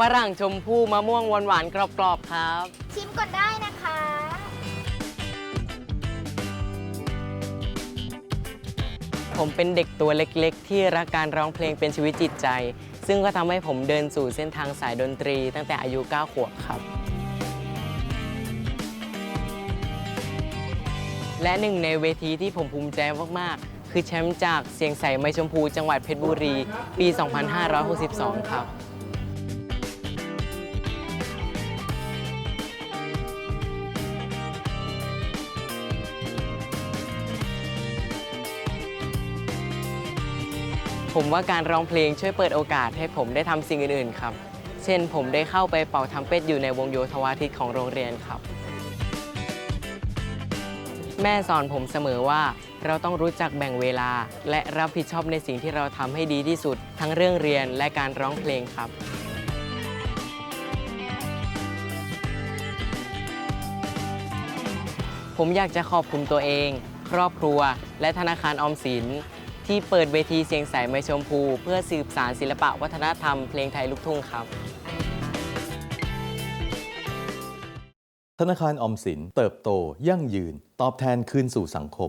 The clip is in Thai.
ฝรั่งชมพู่มะม่วงหวานๆกรอบๆครับ ชิมก่อนได้นะคะ ผมเป็นเด็กตัวเล็กๆ ที่รักการร้องเพลงเป็นชีวิตจิตใจ ซึ่งก็ทำให้ผมเดินสู่เส้นทางสายดนตรี ตั้งแต่อายุ 9 ขวบครับ และหนึ่งในเวทีที่ผมภูมิใจมากๆ คือแชมป์จากเสียงใสไมชมพูจังหวัดเพชรบุรี ปี 2562 ครับ ผมว่าการร้องเพลงช่วยเปิดโอกาสให้ผมได้ทำสิ่งอื่นๆครับ เช่นผมได้เข้าไปเป่าทำเป็ดอยู่ในวงโยธวาทิตของโรงเรียนครับ แม่สอนผมเสมอว่าเราต้องรู้จักแบ่งเวลา และรับผิดชอบในสิ่งที่เราทำให้ดีที่สุด ทั้งเรื่องเรียนและการร้องเพลงครับผมอยากจะขอบคุณตัวเอง ครอบครัว และธนาคารออมสิน ที่เปิดเวทีเสียงสายไมชมพู เพื่อสืบสารศิลปะวัฒนธรรมเพลงไทยลูกทุ่งครับ ธนาคารออมสินเติบโตยั่งยืน ตอบแทนคืนสู่สังคม